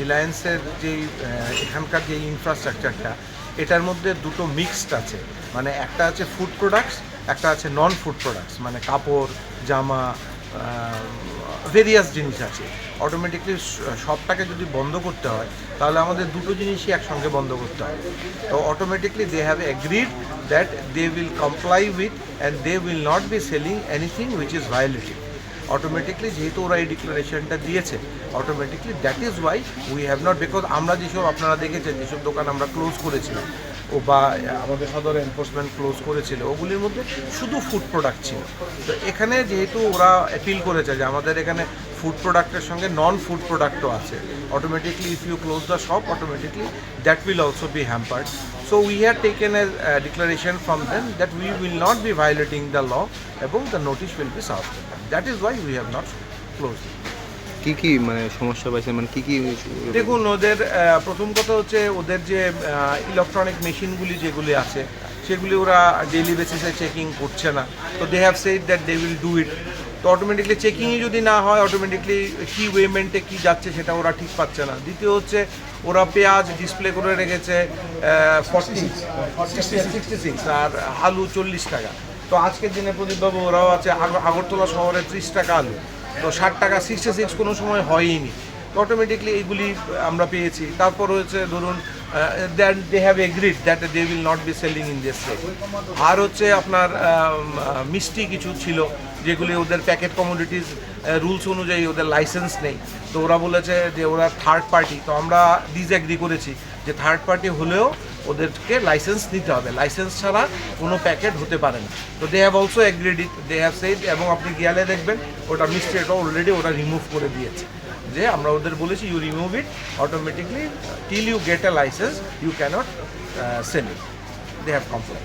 রিলায়েন্সের যে এখানকার যে ইনফ্রাস্ট্রাকচারটা এটার মধ্যে দুটো মিক্সড আছে। মানে একটা আছে ফুড প্রোডাক্টস একটা আছে নন ফুড প্রোডাক্টস মানে কাপড়, জামা ভেরিয়াস জিনিস আছে। অটোমেটিকলি সবটাকে যদি বন্ধ করতে হয়, তাহলে আমাদের দুটো জিনিসই একসঙ্গে বন্ধ করতে হয়। তো automatically they have agreed that they will comply with and they will not be selling anything which is violative automatically যেহেতু ওরা এই ডিক্লারেশনটা দিয়েছে automatically that is why we have not because আমরা যেসব আপনারা দেখেছেন, যেসব দোকান আমরা ক্লোজ করেছিলাম, ও বা আমাদের সদর এনফোর্সমেন্ট ক্লোজ করেছিল, ওগুলির মধ্যে শুধু ফুড প্রোডাক্ট ছিল। তো এখানে যেহেতু ওরা অ্যাপিল করেছে যে আমাদের এখানে ফুড প্রোডাক্টের সঙ্গে নন ফুড প্রোডাক্টও আছে। Automatically if you close the shop automatically that will also be hampered so we have taken a declaration from them that we will not be violating the law এবং the notice will be serve that is why we have not close কি কি মানে সমস্যা পাইছে মানে কি কি দেখুন ওদের প্রথম কথা হচ্ছে ওদের যে ইলেকট্রনিক মেশিনগুলি যেগুলি আছে সেগুলি ওরা ডেইলি বেসিসে চেকিং করছে না। তো they have said that they will do it তো অটোমেটিকলি চেকিংই যদি না হয় অটোমেটিকলি কি ওয়েমেন্টে কি যাচ্ছে সেটা ওরা ঠিক পাচ্ছে না। দ্বিতীয় হচ্ছে, ওরা পেঁয়াজ ডিসপ্লে করে রেখেছে ফর্টি সিক্সটি সিক্স আর আলু চল্লিশ টাকা। তো আজকের দিনে প্রদীপবাবু ওরাও আছে আগরতলা শহরে ত্রিশ টাকা আলু। তো ষাট টাকা সিক্সটি সিক্স কোনো সময় হয়ইনি। অটোমেটিকলি এইগুলি আমরা পেয়েছি। তারপর হচ্ছে ধরুন then they have agreed that they will not be selling in this আর হচ্ছে আপনার মিষ্টি কিছু ছিল, যেগুলি ওদের প্যাকেট কমোডিটিস রুলস অনুযায়ী ওদের লাইসেন্স নেই। তো ওরা বলেছে যে ওরা থার্ড পার্টি তো আমরা ডিসএগ্রি করেছি যে থার্ড পার্টি হলেও ওদেরকে লাইসেন্স নিতে হবে। লাইসেন্স ছাড়া কোনো প্যাকেট হতে পারে না। তো they have also agreed it they have said এবং আপনি গিয়ালে দেখবেন, ওটা মিষ্টি এটা অলরেডি ওটা রিমুভ করে দিয়েছে। যে আমরা ওদের বলেছি you remove it automatically till you get a licence you cannot sell it they have complain